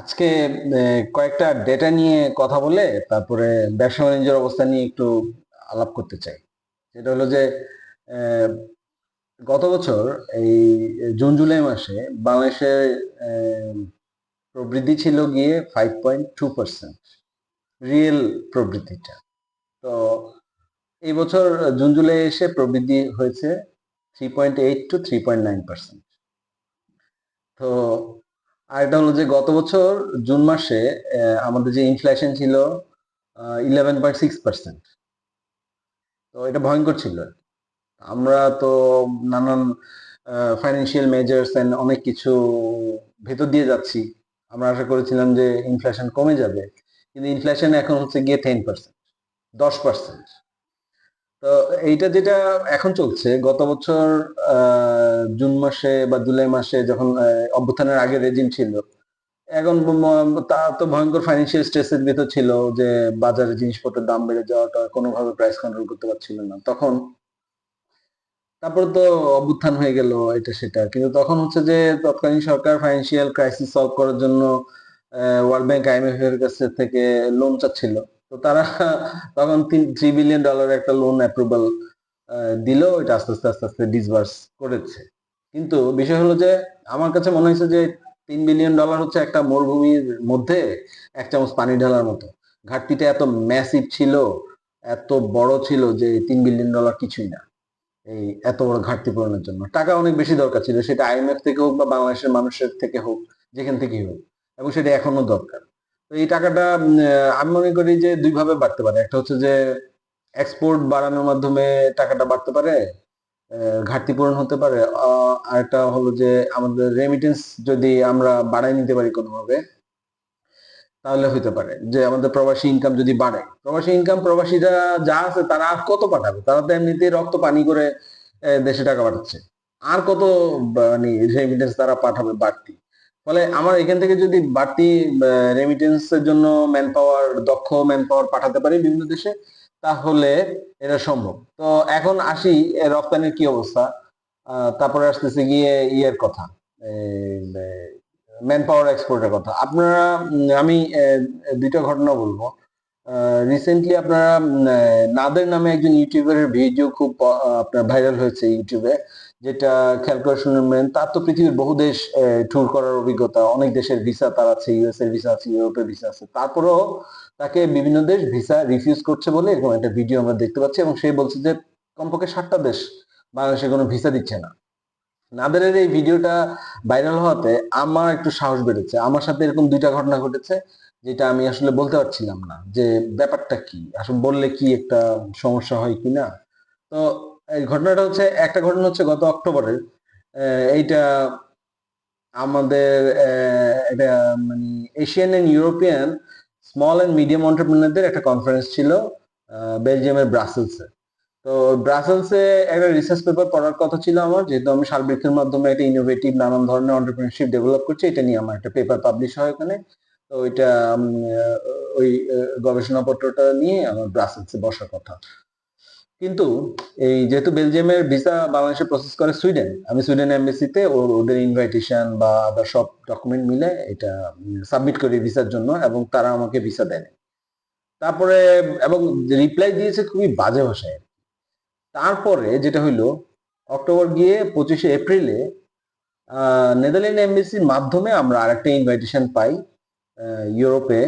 আজকে কয়েকটা ডেটা নিয়ে কথা বলে তারপরে ব্যবসা বাণিজ্যের অবস্থা নিয়ে একটু আলাপ করতে চাই। সেটা হলো যে গত বছর এই জুন, জুলাই মাসে বাংলাদেশের প্রবৃদ্ধি ছিল গিয়ে five point two percent real প্রবৃদ্ধিটা। তো এই বছর জুন, জুলাই এসে প্রবৃদ্ধি হয়েছে three point eight two three point nine percent তো আর হলো যে গত বছর জুন মাসে আমাদের যে ইনফ্লেশন ছিল ইলেভেন পয়েন্ট সিক্স পার্সেন্ট তো এটা ভয়ঙ্কর ছিল। আমরা তো নানান ফাইন্যান্সিয়াল মেজার্স অ্যান্ড অনেক কিছু ভেতর দিয়ে যাচ্ছি। আমরা আশা করেছিলাম যে ইনফ্লেশন কমে যাবে। কিন্তু ইনফ্লেশন এখন হচ্ছে গিয়ে টেন পার্সেন্ট দশ পার্সেন্ট তো এইটা যেটা এখন চলছে, গত বছর জুন মাসে বা জুলাই মাসে যখন অভ্যুত্থানের আগে রেজিম ছিল, এখন তা তো ভয়ঙ্কর ফাইন্যান্সিয়াল স্ট্রেসের ভিতর ছিল যে বাজারে জিনিসপত্রের দাম বেড়ে যাওয়াটা কোনোভাবে প্রাইস কন্ট্রোল করতে পারছিল না। তখন তারপরে তো অভ্যুত্থান হয়ে গেল এটা সেটা। কিন্তু তখন হচ্ছে যে তৎকালীন সরকার ফাইন্যান্সিয়াল ক্রাইসিস সলভ করার জন্য ওয়ার্ল্ড ব্যাংক আইএমএফ এর কাছে থেকে লোন চাচ্ছিল। তো তারা তখন থ্রি বিলিয়ন ডলার একটা লোন অ্যাপ্রুভাল দিল এটা আস্তে আস্তে আস্তে আস্তে ডিসবার্স করেছে। কিন্তু বিষয় হলো যে, আমার কাছে মনে হয়েছে যে, তিন বিলিয়ন ডলার হচ্ছে একটা মরুভূমির মধ্যে এক চামচ পানি ঢালার মতো। ঘাটতিটা এত ম্যাসিভ ছিল, এত বড় ছিল যে, তিন বিলিয়ন ডলার কিছুই না। এই এত বড় ঘাটতি পূরণের জন্য। টাকা অনেক বেশি দরকার ছিল, সেটা আইএমএফ থেকে হোক বা বাংলাদেশের মানুষের থেকে হোক, যেখান থেকেই হোক। এবং সেটা এখনও দরকার। তো এই টাকাটা আমি মনে করি যে দুই ভাবে বাড়তে পারে। একটা হচ্ছে যে এক্সপোর্ট বাড়ানোর মাধ্যমে টাকাটা বাড়তে পারে ঘাটতি পূরণ হতে পারে আর একটা হলো যে আমাদের রেমিটেন্স যদি আমরা বাড়াই নিতে পারি কোনোভাবে, তাহলে হইতে পারে যে আমাদের প্রবাসী ইনকাম যদি বাড়ে। প্রবাসী ইনকাম প্রবাসীরা যা আছে তারা আর কত পাঠাবে? তারা তো এমনিতেই রক্ত পানি করে দেশে টাকা পাঠাচ্ছে। আর কত মানে রেমিটেন্স তারা পাঠাবে বাড়তি? ফলে আমার এখান থেকে যদি বাড়তি রেমিটেন্স এর জন্য ম্যান পাওয়ার দক্ষ ম্যান পাওয়ার পাঠাতে পারি বিভিন্ন দেশে, তাহলে এটা সম্ভব। তো এখন আসি রপ্তানির কি অবস্থা? তারপরে আসতেছে গিয়ে ইয়ের কথা ম্যান পাওয়ার এক্সপোর্টের কথা। আপনারা আমি দুইটা ঘটনা বলব। রিসেন্টলি আপনারা নাদের নামে একজন ইউটিউবারের ভিডিও খুব আপনার ভাইরাল হয়েছে ইউটিউবে যেটা খেয়াল করে শুনবেন তার তো পৃথিবীর বহু দেশ ট্যুর করার অভিজ্ঞতা। অনেক দেশের ভিসা তার আছে ইউএস এর ভিসা আছে ইউরোপের ভিসা আছে। তারপরেও তাকে বিভিন্ন দেশ ভিসা রিফিউজ করছে বলে এরকম একটা ভিডিও আমরা দেখতে পাচ্ছি এবং সে বলছে যে, কমপক্ষে সাতটা দেশ বাংলাদেশে কোনো ভিসা দিচ্ছে না। নাদেরের এই ভিডিওটা ভাইরাল হওয়াতে আমার একটু সাহস বেড়েছে। আমার সাথে এরকম দুইটা ঘটনা ঘটেছে, যেটা আমি আসলে বলতে পারছিলাম না যে ব্যাপারটা কি, আসলে বললে কি একটা সমস্যা হয় কি না তো ঘটনাটা হচ্ছে একটা ঘটনা হচ্ছে গত অক্টোবরের। আহ, এইটা আমাদের এটা মানে Asian and European small and medium অন্টারপ্রিনারদের একটা কনফারেন্স ছিল বেলজিয়ামের ব্রাসেলসে তো ব্রাসেলসে একটা রিসার্চ পেপার পড়ার কথা ছিল আমার যেহেতু আমি সার্বিকের মাধ্যমে একটা ইনোভেটিভ নানান ধরনের অন্টারপ্রিনারশিপ ডেভেলপ করছি এটা নিয়ে আমার একটা পেপার পাবলিশ হয় ওখানে। তো ওইটা ওই গবেষণাপত্রটা নিয়ে আমার ব্রাসেলসে বসার কথা। কিন্তু এই যেহেতু বেলজিয়ামের ভিসা বাংলাদেশে প্রসেস করে সুইডেন, আমি সুইডেন এমবেসিতে ওদের ইনভাইটেশন বা সব ডকুমেন্ট মিলে এটা সাবমিট করি ভিসার জন্য এবং তারা আমাকে ভিসা দেয় তারপরে এবং রিপ্লাই দিয়েছে খুবই বাজে ভাষায় তারপরে যেটা হইল, অক্টোবর গিয়ে পঁচিশে এপ্রিলে নেদারল্যান্ড এমবেসির মাধ্যমে আমরা আরেকটা ইনভাইটেশন পাই ইউরোপে,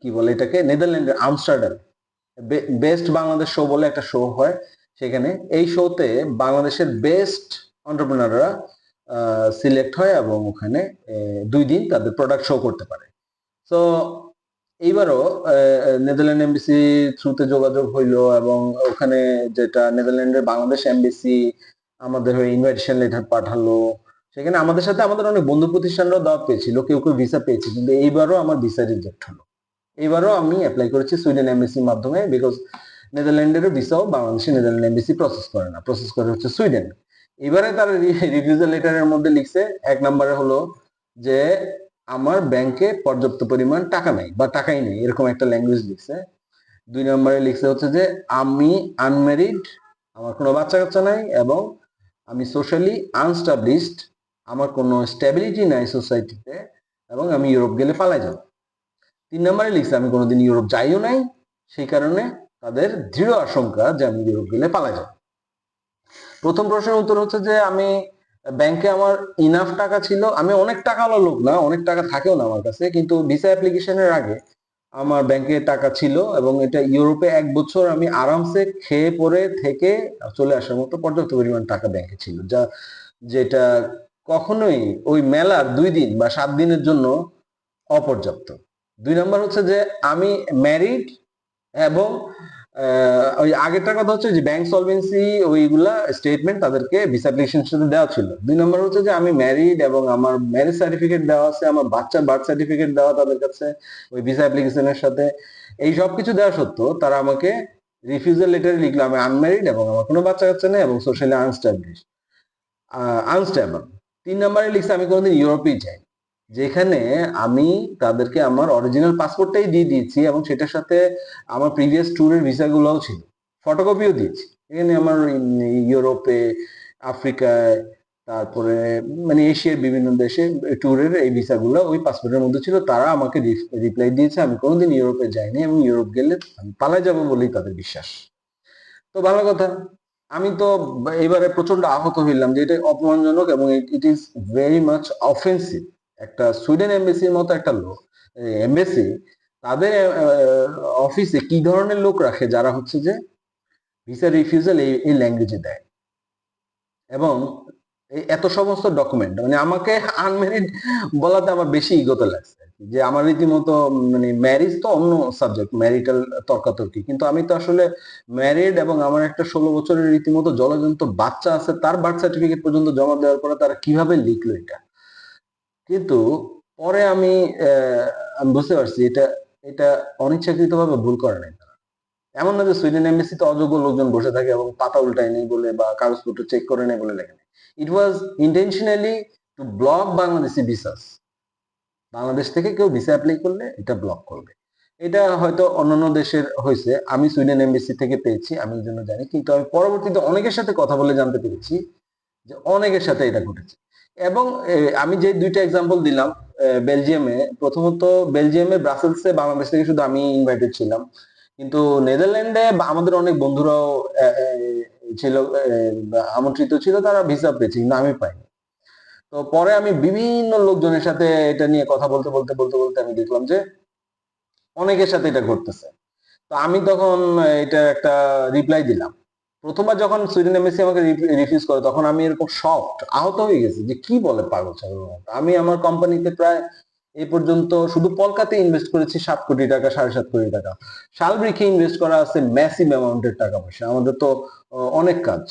কি বলে এটাকে? নেদারল্যান্ডের আমস্টারডাম। বেস্ট বাংলাদেশ শো বলে একটা শো হয় সেখানে। এই শোতে বাংলাদেশের বেস্ট অন্টারপ্রিনাররা সিলেক্ট হয় এবং ওখানে দুই দিন তাদের প্রোডাক্ট শো করতে পারে। তো এইবারও নেদারল্যান্ড এমবিসি থ্রুতে যোগাযোগ হইল এবং ওখানে যেটা নেদারল্যান্ডের বাংলাদেশ এমবিসি আমাদের হয়ে ইনভাইটেশন লেটার পাঠালো। সেখানে আমাদের সাথে আমাদের অনেক বন্ধু প্রতিষ্ঠানরাও দাওয়াত পেয়েছিল, কেউ কেউ ভিসা পেয়েছে, কিন্তু এইবারও আমার ভিসা রিজেক্ট হলো। এইবারও আমি অ্যাপ্লাই করেছি সুইডেন এমবিসির মাধ্যমে বিকজ নেদারল্যান্ডের ভিসাও বাংলাদেশে নেদারল্যান্ড এমবিসি প্রসেস করে না। প্রসেস করে হচ্ছে সুইডেন এবারে তারা রিভিউজাল লেটারের মধ্যে লিখছে, এক নম্বরে হলো যে আমার ব্যাংকে পর্যাপ্ত পরিমাণ টাকা নাই বা টাকাই নেই, এরকম একটা ল্যাঙ্গুয়েজ লিখছে। দুই নম্বরে লিখছে হচ্ছে যে আমি আনমেরিড আমার কোনো বাচ্চা কাচ্চা নাই এবং আমি সোশ্যালি আনস্টাবলিশড আমার কোনো স্টেবিলিটি নাই সোসাইটিতে এবং আমি ইউরোপ গেলে পালাই যাব। তিন নম্বরে লিখছে, আমি কোনোদিন ইউরোপ যাইও নাই। সেই কারণে তাদের দৃঢ় আশঙ্কা যে আমি ইউরোপ গেলে পালাই যাব। প্রথম প্রশ্নের উত্তর হচ্ছে যে, আমি ব্যাংকে আমার ইনাফ টাকা ছিল। আমি অনেক টাকাওয়ালা লোক না, অনেক টাকা থাকেও না আমার কাছে। কিন্তু ভিসা অ্যাপ্লিকেশনের আগে আমার ব্যাংকে টাকা ছিল এবং এটা ইউরোপে এক বছর আমি আরামসে খেয়ে পরে থেকে চলে আসার মতো পর্যাপ্ত পরিমাণ টাকা ব্যাংকে ছিল। যা, যেটা কখনোই ওই মেলার দুই দিন বা সাত দিনের জন্য অপর্যাপ্ত। দুই নম্বর হচ্ছে যে আমি ম্যারিড এবং ওই আগেরটার কথা হচ্ছে যে ব্যাংক সলভেন্সি ওইগুলা স্টেটমেন্ট তাদেরকে ভিসা অ্যাপ্লিকেশন সাথে দেওয়া ছিল। দুই নম্বর হচ্ছে যে আমি ম্যারিড এবং আমার ম্যারেজ সার্টিফিকেট দেওয়া আছে, আমার বাচ্চার বার্থ সার্টিফিকেট দেওয়া তাদের কাছে, ওই ভিসা অ্যাপ্লিকেশনের সাথে। এই সব কিছু দেওয়া সত্ত্বেও তারা আমাকে রিফিউজাল লেটারে লিখলো, আমি আনম্যারিড এবং আমার কোনো বাচ্চা কাচ্চা নেই এবং সোশ্যালি আনস্টাবলিশ আনস্টেবল তিন নম্বরে লিখছে, আমি কোনোদিন ইউরোপেই যাই যেখানে আমি তাদেরকে আমার অরিজিনাল পাসপোর্টটাই দিয়ে দিয়েছি এবং সেটার সাথে আমার প্রিভিয়াস ট্যুরের ভিসাগুলোও ছিল। ফটোকপিও দিয়েছি। এখানে আমার ইউরোপে, আফ্রিকায়, তারপরে মানে এশিয়ার বিভিন্ন দেশে ট্যুরের এই ভিসাগুলো ওই পাসপোর্টের মধ্যে ছিল। তারা আমাকে রিপ্লাই দিয়েছে, আমি কোনোদিন ইউরোপে যাইনি এবং ইউরোপ গেলে আমি পালাই যাব বলেই তাদের বিশ্বাস। তো ভালো কথা। আমি তো এবারে প্রচণ্ড আহত হইলাম যে এটা অপমানজনক এবং it is very much offensive একটা সুইডেন এমবেসির মতো একটা লোক এমবেসি তাদের অফিসে কি ধরনের লোক রাখে? যারা হচ্ছে যে ভিসা রিফিউজাল এই এই ল্যাঙ্গুয়েজে দেয়। এবং এত সমস্ত ডকুমেন্ট মানে আমাকে আনম্যারিড বলাতে আমার বেশি ইগত লাগছে যে আমার রীতিমতো মানে ম্যারিজ তো অন্য সাবজেক্ট ম্যারিটাল তর্কাতর্কি। কিন্তু আমি তো আসলে ম্যারিড এবং আমার একটা ষোলো বছরের রীতিমতো জলজন্ত বাচ্চা আছে, তার বার্থ সার্টিফিকেট পর্যন্ত জমা দেওয়ার পরে তারা কীভাবে লিখলো এটা? কিন্তু পরে আমি আমি বুঝতে পারছি এটা এটা অনিচ্ছাকৃতভাবে ভুল করে নাই এমন না যে সুইডেন এমবেসিতে অযোগ্য লোকজন বসে থাকে এবং পাতা উল্টায় নেই বলে বা কাগজপত্র চেক করে নেই বলে লেখে it was intentionally to block Bangladeshi visas Bangladesh থেকে কেউ ভিসা অ্যাপ্লাই করলে এটা ব্লক করবে। এটা হয়তো অন্যান্য দেশের হয়েছে। আমি সুইডেন এমবেসি থেকে পেয়েছি। আমি এই জন্য জানি। কিন্তু আমি পরবর্তীতে অনেকের সাথে কথা বলে জানতে পেরেছি যে অনেকের সাথে এটা ঘটেছে। এবং আমি যে দুইটা এক্সাম্পল দিলাম বেলজিয়ামে, প্রথমত বেলজিয়ামে, ব্রাসেলসে বাংলাদেশ থেকে শুধু আমি ইনভাইটেড ছিলাম। কিন্তু নেদারল্যান্ডে আমাদের অনেক বন্ধুরাও ছিল আমন্ত্রিত ছিল, তারা ভিসা পেয়েছে, কিন্তু আমি পাইনি। তো পরে আমি বিভিন্ন লোকজনের সাথে এটা নিয়ে কথা বলতে বলতে বলতে বলতে আমি দেখলাম যে, অনেকের সাথে এটা ঘটতেছে। তো আমি তখন এটা একটা রিপ্লাই দিলাম। প্রথমবার যখন সুইডেন এমএসসি আমাকে রিফিউজ করে, তখন আমি এরকম শকড আহত হয়ে গেছি যে কি বলে পাগল ছাগলের মতো। আমি আমার কোম্পানিতে প্রায় এই পর্যন্ত শুধু কলকাতায় ইনভেস্ট করেছি সাত কোটি টাকা, সাড়ে সাত কোটি টাকা। শালবৃক্ষে ইনভেস্ট করা আছে ম্যাসিভ অ্যামাউন্টের টাকা পয়সা। আমাদের তো অনেক কাজ।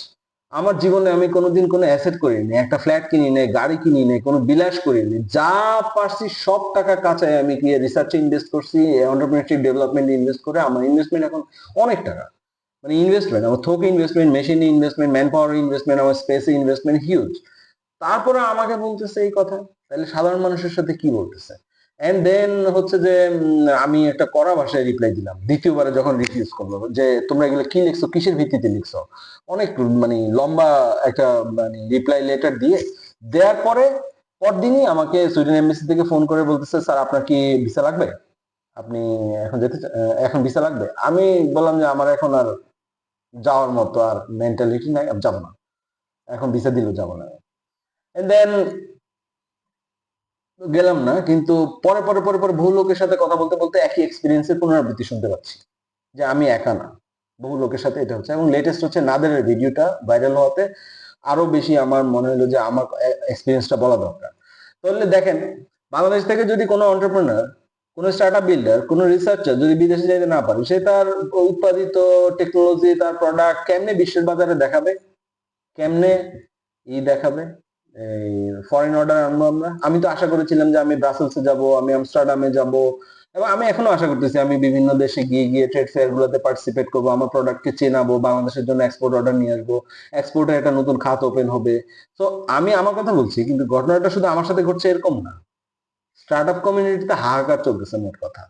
আমার জীবনে আমি কোনোদিন কোনো অ্যাসেট করিনি। একটা ফ্ল্যাট কিনি নেই গাড়ি কিনি নেই কোনো বিলাস করিনি। যা পারছি সব টাকা কাঁচায় আমি রিসার্চে ইনভেস্ট করছি এন্টারপ্রেনারশিপ ডেভেলপমেন্টে ইনভেস্ট করে আমার ইনভেস্টমেন্ট এখন অনেক টাকা। মানে ইনভেস্টমেন্ট আমার থোক ইনভেস্টমেন্ট মেশিনে ইনভেস্টমেন্ট ম্যান পাওয়ার ইনভেস্টমেন্ট আমার স্পেসে ইনভেস্টমেন্ট হিউজ তারপরে আমাকে বলতেছে এই কথা, তাহলে সাধারণ মানুষের সাথে কি বলতেছে? এন্ড দেন হচ্ছে যে আমি একটা কড়া ভাষায় রিপ্লাই দিলাম, দ্বিতীয়বারে যখন রিফিউজ করল, যে তোমরা এগুলো কি লিখছো, কিসের ভিত্তিতে লিখছো? অনেক মানে লম্বা একটা মানে রিপ্লাই লেটার দিয়ে দেওয়ার পরে, পরদিনই আমাকে সুইডেন এমবেসি থেকে ফোন করে বলতেছে, স্যার, আপনার কি ভিসা লাগবে? আপনি এখন যেতে এখন ভিসা লাগবে? আমি বললাম যে, আমার এখন আর যাওয়ার মতো আর মেন্টালিটি নাই, যাব না। এখন ভিসা দিলেও যাব না। দেন গেলাম না, কিন্তু পরে পরে পরে পরে বহু লোকের সাথে কথা বলতে বলতে একই এক্সপিরিয়েন্সের পুনরাবৃত্তি শুনতে পাচ্ছি, যে আমি একা না। বহু লোকের সাথে এটা হচ্ছে। এবং লেটেস্ট হচ্ছে নাদের ভিডিওটা ভাইরাল হওয়াতে আরও বেশি আমার মনে হলো যে আমার এক্সপিরিয়েন্সটা বলা দরকার। তাহলে দেখেন, বাংলাদেশ থেকে যদি কোনো অন্টারপ্রেনার কোনো স্টার্ট আপ বিল্ডার কোনো রিসার্চার যদি বিদেশে যেতে না পারে, সে তার উৎপাদিত টেকনোলজি তার প্রোডাক্ট কেমনে বিশ্বের বাজারে দেখাবে? কেমনে ই দেখাবে? এই ফরেন অর্ডার আনব আমরা? আমি তো আশা করেছিলাম যে আমি ব্রাসেলসে যাব, আমি আমস্টারডামে যাব, এবং আমি এখনও আশা করতেছি, আমি বিভিন্ন দেশে গিয়ে গিয়ে ট্রেড ফেয়ার গুলোতে পার্টিসিপেট করব, আমার প্রোডাক্টকে চেনাবো, বাংলাদেশের জন্য এক্সপোর্ট অর্ডার নিয়ে আসব এক্সপোর্টের একটা নতুন খাত ওপেন হবে। তো আমি আমার কথা বলছি, কিন্তু ঘটনাটা শুধু আমার সাথে ঘটছে এরকম না। স্টার্ট আপ কমিউনিটিতে হাহাকার চলতেছে মোট কথা।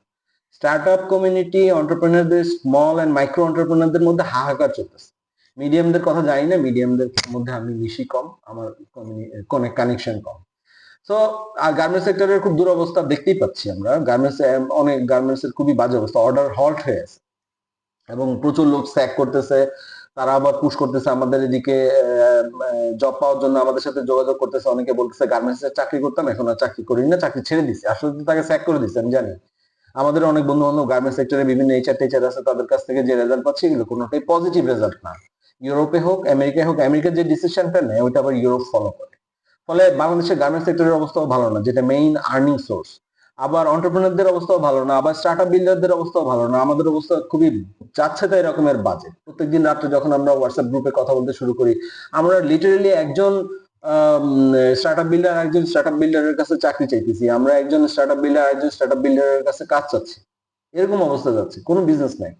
স্টার্ট আপ কমিউনিটি অন্টারপ্রেনারদের স্মল অ্যান্ড মাইক্রো অন্টারপ্রেনারদের মধ্যে হাহাকার চলতেছে। মিডিয়ামদের কথা জানি না মিডিয়ামদের মধ্যে আমি বেশি কম, আমার কানেকশন কম। তো আর গার্মেন্টস সেক্টরের খুব দুরবস্থা দেখতেই পাচ্ছি আমরা। গার্মেন্টস অনেক গার্মেন্টস এর খুবই বাজে অবস্থা। অর্ডার হল্ট হয়ে আছে। এবং প্রচুর লোক স্যাক করতেছে। তারা আবার পুশ করতেছে আমাদের এদিকে জব পাওয়ার জন্য আমাদের সাথে যোগাযোগ করতেছে। অনেকে বলতেছে গার্মেন্টস এর চাকরি করতাম, এখন আর চাকরি করি না, চাকরি ছেড়ে দিছি। আসলে তাকে স্যাক করে দিচ্ছে আমি জানি। আমাদের অনেক বন্ধু বান্ধব গার্মেন্টস সেক্টরে বিভিন্ন এইচআর টেচার আছে, তাদের কাছ থেকে যে রেজাল্ট পাচ্ছি, এগুলো কোনোটাই পজিটিভ রেজাল্ট না। ইউরোপে হোক আমেরিকায় হোক আমেরিকার যে ডিসিশনটা নেয়, ওইটা আবার ইউরোপ ফলো করে। ফলে বাংলাদেশের গার্মেন্টস সেক্টরের অবস্থাও ভালো না, যেটা মেইন আর্নিং সোর্স আবার অন্টারপ্রিনারদের অবস্থাও ভালো না, আবার স্টার্ট আপ বিল্ডারদের অবস্থাও ভালো না, আমাদের অবস্থা খুবই যাচ্ছে তাই রকমের বাজে প্রত্যেকদিন রাত্রে যখন আমরা হোয়াটসঅ্যাপ গ্রুপে কথা বলতে শুরু করি, আমরা লিটারেলি একজন স্টার্ট আপ বিল্ডার একজন স্টার্ট আপ বিল্ডারের কাছে চাকরি চাইতেছি। আমরা একজন স্টার্ট আপ বিল্ডার একজন স্টার্ট আপ বিল্ডারের কাছে কাজ চাচ্ছি। এরকম অবস্থা যাচ্ছে, কোনো বিজনেস নাই।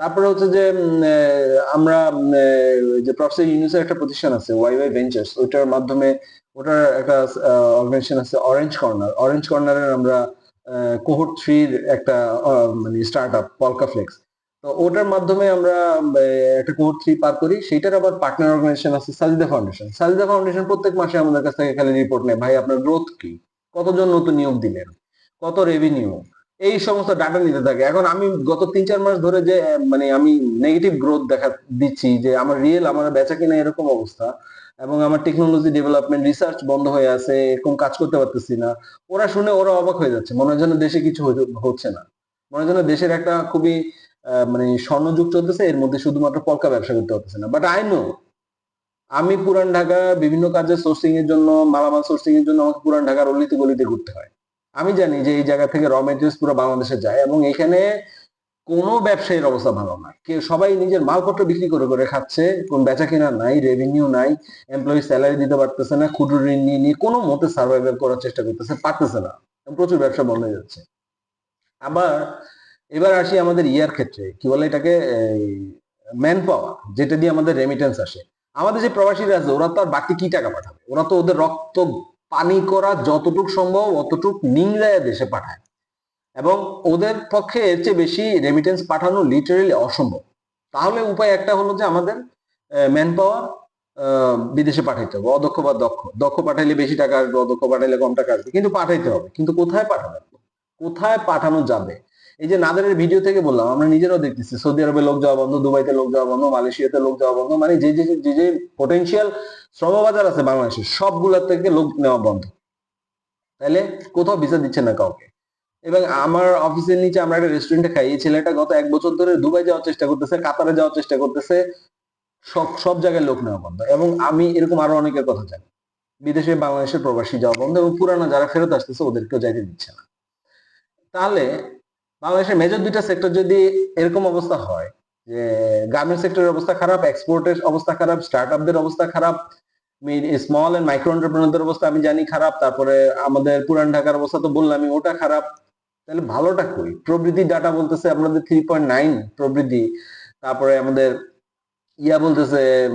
তারপরে হচ্ছে যে আমরা যে প্রফেসর ইউনিসের একটা প্রতিষ্ঠান আছে ওয়াই ওয়াই ভেঞ্চার্স ওইটার মাধ্যমে ওটার একটা অর্গানাইজেশন আছে অরেঞ্জ কর্নার অরেঞ্জ কর্নারের আমরা কোহট থ্রির একটা মানে স্টার্ট আপ পলকা ফ্লেক্স তো ওটার মাধ্যমে আমরা একটা কোহট থ্রি পার করি, সেইটার আবার পার্টনার অর্গানাইজেশন আছে সাজিদা ফাউন্ডেশন সাজিদা ফাউন্ডেশন প্রত্যেক মাসে আমাদের কাছ থেকে খালি রিপোর্ট নেয়, ভাই, আপনার গ্রোথ কি? কতজন নতুন নিয়োগ দিলেন? কত রেভিনিউ এই সমস্ত ডাটা নিতে থাকে। এখন আমি গত তিন চার মাস ধরে যে মানে আমি নেগেটিভ গ্রোথ দেখা দিচ্ছি যে, আমার রিয়েল আমার বেচা কিনা এরকম অবস্থা এবং আমার টেকনোলজি ডেভেলপমেন্ট রিসার্চ বন্ধ হয়ে আছে, এরকম কাজ করতে পারতেছি না। ওরা শুনে ওরা অবাক হয়ে যাচ্ছে। মনে হয় যেন দেশে কিছু হচ্ছে না। মনে হয় যেন দেশের একটা খুবই মানে স্বর্ণযুগ চলতেছে, এর মধ্যে শুধুমাত্র পলকা ব্যবসা করতে পারতেছে না। বাট আই নো আমি পুরান ঢাকা বিভিন্ন কাজে সোর্সিং এর জন্য, মালামাল সোর্সিং এর জন্য আমাকে পুরান ঢাকার অলিতে গলিতে ঘুরতে হয়। আমি জানি যে এই জায়গা থেকে র মেটেরিয়ালস পুরো বাংলাদেশে যায় এবং এখানে কোনো ব্যবসায়ীর অবস্থা ভালো না। কেউ সবাই নিজের মালপত্র বিক্রি করে করে খাচ্ছে, কোন বেচা কেনা নাই রেভিনিউ নাই এমপ্লয়ি স্যালারি দিতে পারতেছে না, ক্ষুদ্র ঋণ নিয়ে নিয়ে কোনো মতে সার্ভাইভাল করার চেষ্টা করতেছে, পারতেছে না। প্রচুর ব্যবসা বন্ধ হয়ে যাচ্ছে। আবার এবার আসি আমাদের ইয়ার ক্ষেত্রে, কি বলে এটাকে? ম্যান পাওয়ার যেটা দিয়ে আমাদের রেমিটেন্স আসে। আমাদের যে প্রবাসীরা আছে, ওরা তো আর বাকি কি টাকা পাঠাবে? ওরা তো ওদের রক্ত পানি করা যতটুক সম্ভব, অতটুক নিংড়ায় দেশে পাঠায়। এবং ওদের পক্ষে এর চেয়ে বেশি রেমিটেন্স পাঠানো লিটারেলি অসম্ভব। তাহলে উপায় একটা হলো যে আমাদের ম্যান পাওয়ার বিদেশে পাঠাইতে হবে অদক্ষ বা দক্ষ। দক্ষ পাঠাইলে বেশি টাকা আসবে অদক্ষ পাঠাইলে কম টাকা আসবে, কিন্তু পাঠাইতে হবে। কিন্তু কোথায় পাঠাবেন কোথায় পাঠানো যাবে? এই যে নাদারের ভিডিও থেকে বললাম, আমরা নিজেরাও দেখতেছি। সৌদি আরবে লোক যাওয়া বন্ধ, দুবাইতে লোক যাওয়া বন্ধ, মালয়েশিয়াতে লোক যাওয়া বন্ধ মানে যে যে যে যে পটেনশিয়াল শ্রমবাজার আছে বাংলাদেশে, সবগুলোর থেকে লোক নেওয়া বন্ধ। তাহলে কোথাও ভিসা দিচ্ছে না কাউকে। এবং আমার অফিসের নিচে আমরা একটা রেস্টুরেন্টে খাই, এই ছেলেটা গত এক বছর ধরে দুবাই যাওয়ার চেষ্টা করতেছে, কাতারে যাওয়ার চেষ্টা করতেছে, সব সব জায়গায় লোক নেওয়া বন্ধ। এবং আমি এরকম আরও অনেকের কথা জানি। বিদেশে বাংলাদেশের প্রবাসী যাওয়া বন্ধ এবং পুরানো যারা ফেরত আসতেছে, ওদেরকেও যাইতে দিচ্ছে না। তাহলে বাংলাদেশের মেজর দুইটা সেক্টর যদি এরকম অবস্থা হয়, যে গার্মেন্ট সেক্টরের অবস্থা খারাপ এক্সপোর্টের অবস্থা খারাপ স্টার্ট অবস্থা খারাপ স্মল এন্ড মাইক্রো এন্টারপ্রেনারদের অবস্থা আমি জানি খারাপ, তারপরে আমাদের পুরান ঢাকার অবস্থা তো বললামই ওটা খারাপ। তাহলে ভালোটা কই? প্রবৃদ্ধি ডাটা বলতেছে আপনাদের থ্রি পয়েন্ট নাইন প্রবৃদ্ধি, তারপরে আমাদের ইয়া বলতেছে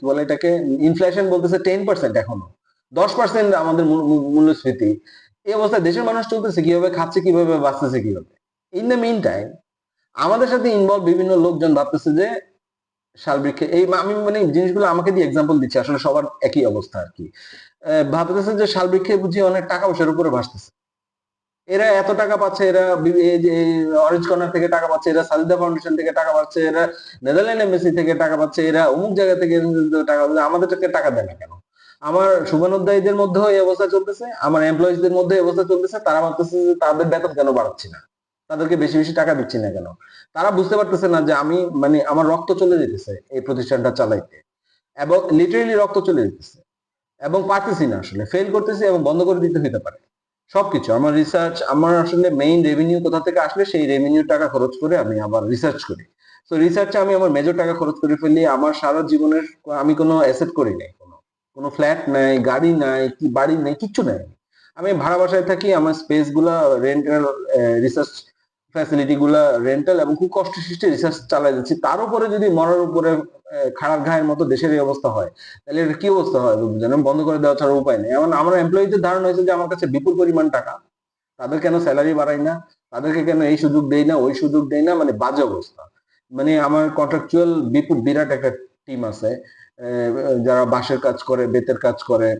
কি বলে এটাকে? ইনফ্লেশন বলতেছে টেন পার্সেন্ট এখনও। দশ পার্সেন্ট আমাদের মূল- মূল- মূল্যস্ফীতি। এই অবস্থায় দেশের মানুষ চলতেছে কীভাবে, খাচ্ছে কীভাবে, বাঁচতেছে কীভাবে? ইন দ্য মিন টাইম আমাদের সাথে ইনভলভ বিভিন্ন লোকজন ভাবতেছে যে শালবৃক্ষে এই আমি মানে জিনিসগুলো আমাকে দিয়ে এক্সাম্পল দিচ্ছি, আসলে সবার একই অবস্থা আর কি। ভাবতেছে যে শালবৃক্ষে বুঝি অনেক টাকা পয়সার উপরে ভাসতেছে। এরা এত টাকা পাচ্ছে, এরা অরেঞ্জ কর্নার থেকে টাকা পাচ্ছে, এরা সালিদা ফাউন্ডেশন থেকে টাকা পাচ্ছে, এরা নেদারল্যান্ড এমবেসি থেকে টাকা পাচ্ছে, এরা অমুক জায়গা থেকে টাকা পাচ্ছে, আমাদের থেকে টাকা দেয় না কেন? আমার শুভানুদ্দায়ীদের মধ্যেও এই অবস্থা চলতেছে, আমার এমপ্লয়িজদের মধ্যে এই অবস্থা চলতেছে, তারা ভাবতেছে যে তাদের বেতন কেন বাড়াচ্ছি না? তাদেরকে বেশি বেশি টাকা দিচ্ছি না কেন? তারা বুঝতে পারতেছে না যে আমি মানে আমার রক্ত চলে যেতেছে এই প্রতিষ্ঠানটা চালাইতে। এবং লিটারেলি রক্ত চলে যেতেছে। এবং পারতেছি না আসলে। ফেল করতেছি এবং বন্ধ করে দিতে হতে পারে। সবকিছু। আমার রিসার্চ আমার আসলে মেইন রেভিনিউ কোথা থেকে আসলে সেই রেভিনিউ টাকা খরচ করে আমি আবার রিসার্চ করি। তো রিসার্চে আমি আমার মেজর টাকা খরচ করে ফেলি। আমার সারা জীবনের আমি কোনো অ্যাসেট করি নাই কোনো। কোনো ফ্ল্যাট নাই, গাড়ি নাই, কি বাড়ি নাই, কিচ্ছু নাই। আমি ভাড়া বাসায় থাকি, আমার স্পেসগুলা রেন্টাল রিসার্চ ফ্যাসিলিটি গুলা রেন্টাল এবং খুব কষ্ট সৃষ্টি রিসার্চ চালাই যাচ্ছি। তার উপরে যদি মরার উপরে খারাপ ঘায়ের মতো দেশের এই অবস্থা হয়, তাহলে এটা কি অবস্থা হয়? যেন বন্ধ করে দেওয়া ছাড়া উপায় নেই। এমন আমার এমপ্লয়ীদের ধারণা হয়েছে যে আমার কাছে বিপুল পরিমাণ টাকা। তাদের কেন স্যালারি বাড়াই না? তাদেরকে কেন এই সুযোগ দেই না, ওই সুযোগ দেই না? মানে বাজে অবস্থা। মানে আমার কন্ট্রাকচুয়াল বিপুল, বিরাট একটা টিম আছে। যারা বাঁশের কাজ করে, বেতের কাজ করে,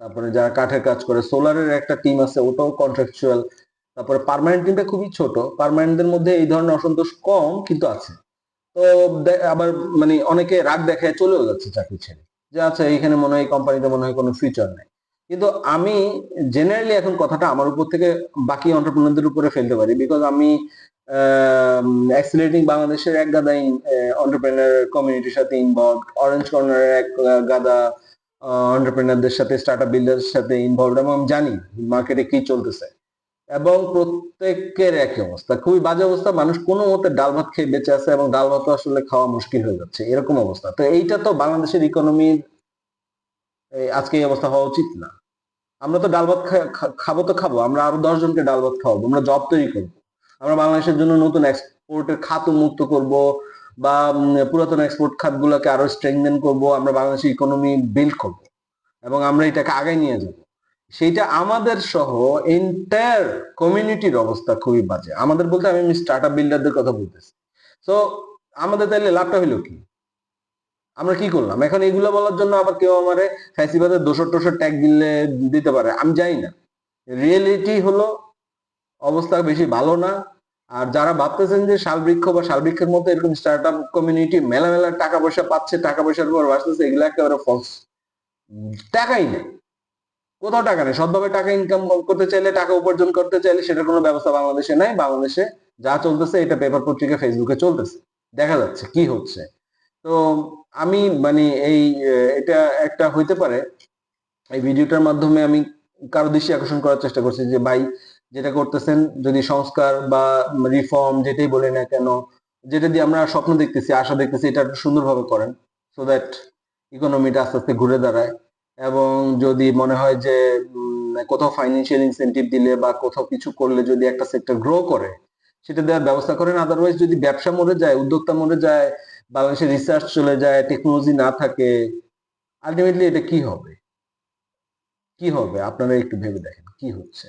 তারপরে যারা কাঠের কাজ করে সোলারের একটা টিম আছে, ওটাও কন্ট্রাকচুয়াল তারপরে পার্মানেন্ট টিমটা খুবই ছোট। পার্মানেন্টদের মধ্যে এই ধরনের অসন্তোষ কম কিন্তু আছে। তো আবার মানে অনেকে রাগ দেখায় চলেও যাচ্ছে চাকরি ছেড়ে। যে আচ্ছা এইখানে মনে হয় কোম্পানিতে মনে হয় কোনো ফিউচার নেই। কিন্তু আমি জেনারেলি এখন কথাটা আমার উপর থেকে বাকি অন্টারপ্রিনারদের উপরে ফেলতে পারি। বিকজ আমি অ্যাক্সিলেটিং বাংলাদেশের এক গাদা অন্টারপ্রিনার কমিউনিটির সাথে ইনভলভ অরেঞ্জ কর্নারের এক গাদা অন্টারপ্রিনারদের সাথে স্টার্ট আপ বিল্ডারের সাথে ইনভলভ এবং আমি জানি মার্কেটে কি চলতেছে। এবং প্রত্যেকের একই অবস্থা। খুবই বাজে অবস্থা। মানুষ কোনো মতে ডাল ভাত খেয়ে বেঁচে আছে এবং ডাল ভাত আসলে খাওয়া মুশকিল হয়ে যাচ্ছে। এরকম অবস্থা। তো এইটা তো বাংলাদেশের ইকোনমির আজকে এই অবস্থা হওয়া উচিত না। আমরা তো ডাল ভাত খাব তো খাব। আমরা আরও দশ জনকে ডাল ভাত খাওয়াবো। আমরা জব তৈরি করব। আমরা বাংলাদেশের জন্য নতুন এক্সপোর্টের খাত উন্মুক্ত করব বা পুরাতন এক্সপোর্ট খাতগুলোকে আরও স্ট্রেংথেন করব। আমরা বাংলাদেশের ইকোনমি বিল্ড করব। এবং আমরা এটাকে আগায় নিয়ে যাব। সেইটা আমাদের সহ এন্টায়ার কমিউনিটির অবস্থা খুবই বাজে। আমাদের বলতে আমি স্টার্ট আপ বিল্ডারদের কথা বলতেছি। তো আমাদের তাইলে লাভটা হইল কি? আমরা কি করলাম? এখন এগুলো বলার জন্য আবার কেউ আমারে ফ্যাসিবাদের দোষর টোষর ট্যাগ দিলে, দিতে পারে, আমি জানি না। রিয়েলিটি হলো, অবস্থা বেশি ভালো না। আর যারা ভাবতেছেন যে শালবৃক্ষ বা শালবৃক্ষের মতো এরকম স্টার্ট আপ কমিউনিটি মেলা মেলা টাকা পয়সা পাচ্ছে, টাকা পয়সার উপর বাঁচতেছে এগুলো একেবারে ফলস টাকাই নেই। কোথাও টাকা নেই। সৎভাবে টাকা ইনকাম করতে চাইলে, টাকা উপার্জন করতে চাইলে সেটার কোনো ব্যবস্থা বাংলাদেশে নাই। বাংলাদেশে যা চলতেছে এটা পেপার পত্রিকা ফেসবুকে চলতেছে। দেখা যাচ্ছে কি হচ্ছে। তো আমি মানে এই এটা একটা হইতে পারে। এই ভিডিওটার মাধ্যমে আমি কারও দৃষ্টি আকর্ষণ করার চেষ্টা করছি যে, ভাই যেটা করতেছেন, যদি সংস্কার বা রিফর্ম যেটাই বলে না কেন, যেটা দিয়ে আমরা স্বপ্ন দেখতেছি, আশা দেখতেছি, এটা সুন্দরভাবে করেন। সো দ্যাট ইকোনমিটা আস্তে আস্তে ঘুরে দাঁড়ায়। এবং যদি মনে হয় যে কোথাও ফাইন্যান্সিয়াল ইনসেন্টিভ দিলে বা কোথাও কিছু করলে যদি একটা সেক্টর গ্রো করে, সেটা দেওয়ার ব্যবস্থা করেন। আদারওয়াইজ যদি ব্যবসা মরে যায়, উদ্যোক্তা মরে যায়, বাংলাদেশে রিসার্চ চলে যায় টেকনোলজি না থাকে আলটিমেটলি এটা কি হবে? কি হবে? আপনারা একটু ভেবে দেখেন, কি হচ্ছে?